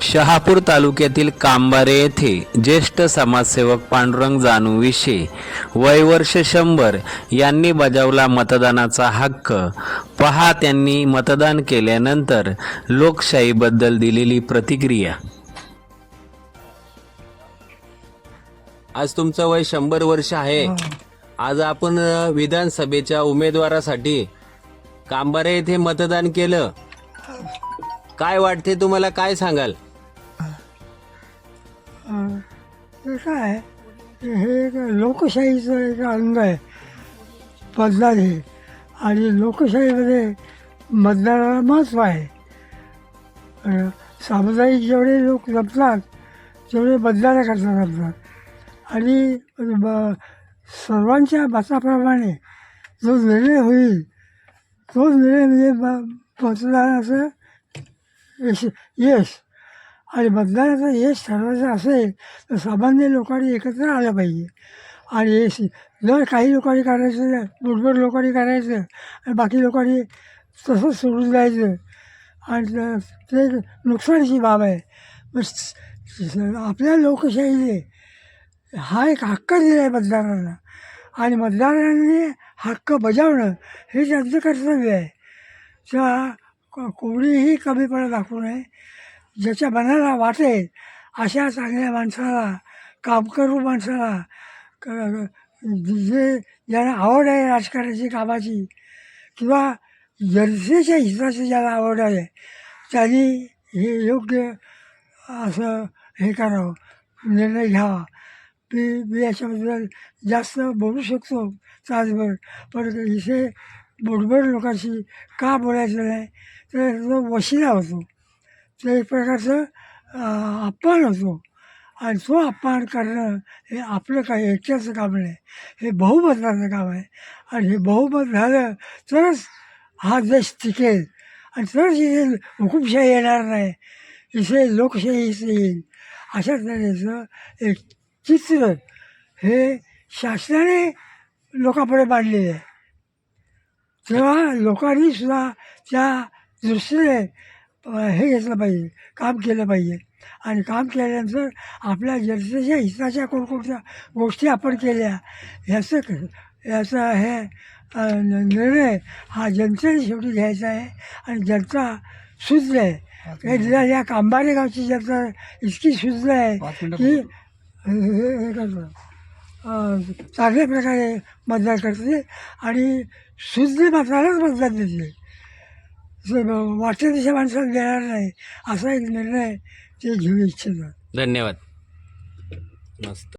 शहापूर तालुक्यातील कांबारे येथे ज्येष्ठ समाजसेवक पांडुरंग जानू विशे वय वर्ष शंभर यांनी बजावला मतदानाचा हक्क. पहा त्यांनी मतदान केल्यानंतर लोकशाहीबद्दल दिलेली प्रतिक्रिया. आज तुमचं वय शंभर वर्ष आहे. आज आपण विधानसभेच्या उमेदवारासाठी कांबारे येथे मतदान केलं. काय वाटते तुम्हाला? काय सांगाल? हे काय? आहे? हे एक लोकशाहीचं एक अंग आहे? मतदान हे. आणि लोकशाहीमध्ये मतदानाला महत्त्व आहे. सामुदायिक जेवढे लोक जपतात तेवढे मतदान जपतात आणि ब- सर्वांच्या मताप्रमाणे जो निर्णय होईल तो निर्णय म्हणजे म- मतदानाचं यश यश. आणि मतदानाचं यश ठरवायचं असेल तर सामान्य लोकांनी एकत्र आलं पाहिजे. आणि यश जर काही लोकांनी करायचं बुडबड लोकांनी करायचं आणि बाकी लोकांनी तसंच सोडून जायचं आणि ते नुकसानीची बाब आहे. मग आपल्या लोकशाहीने हा एक हक्क दिला आहे मतदारांना. आणि मतदारांनी हक्क बजावणं हे त्यांचं कर्तव्य आहे. त्या कोणीही कमीपणा दाखवू नये. ज्याच्या मनाला वाटेल अशा चांगल्या माणसाला कामकरू माणसाला क- जे ज्यांना आवड आहे राजकारणाची कामाची किंवा जनतेच्या हिताची ज्याला आवड आहे त्यांनी हे योग्य असं हे करावं निर्णय घ्यावा. मी मी याच्याबद्दल जास्त बोलू शकतो तासभर पण इथे बोडबड लोकांशी का बोलायचं नाही तर तो वशिला होतो. ते एक प्रकारचं अपमान होतो. आणि तो अपमान करणं हे आपलं काही एकट्याचं काम नाही. हे बहुमताचं काम आहे. आणि हे बहुमत झालं तरच हा देश टिकेल. आणि तरच इथे हुकुमशाही येणार नाही. इथे लोकशाही येईल. अशा तऱ्हेचं एक चित्र हे शासनाने लोकांपुढे मांडलेलं आहे. तेव्हा लोकांनी सुद्धा त्या दृष्टीने हे घेतलं पाहिजे काम केलं पाहिजे. आणि काम केल्यानंतर आपल्या जनतेच्या हिताच्या कोणकोणत्या गोष्टी आपण केल्या ह्याचं क- याचा हे निर्णय हा जनतेने शेवटी घ्यायचा आहे. आणि जनता शुद्ध आहे. हे या कांबारे गावची जनता इतकी शुद्ध आहे की हे- करतं. अं, चांगल्या प्रकारे मतदान करते आणि शुद्ध मतालाच मतदान देते. ज- वाटेल तशा माणसाला देणार नाही. असा एक निर्णय ते घेऊ इच्छितात. धन्यवाद. मस्त.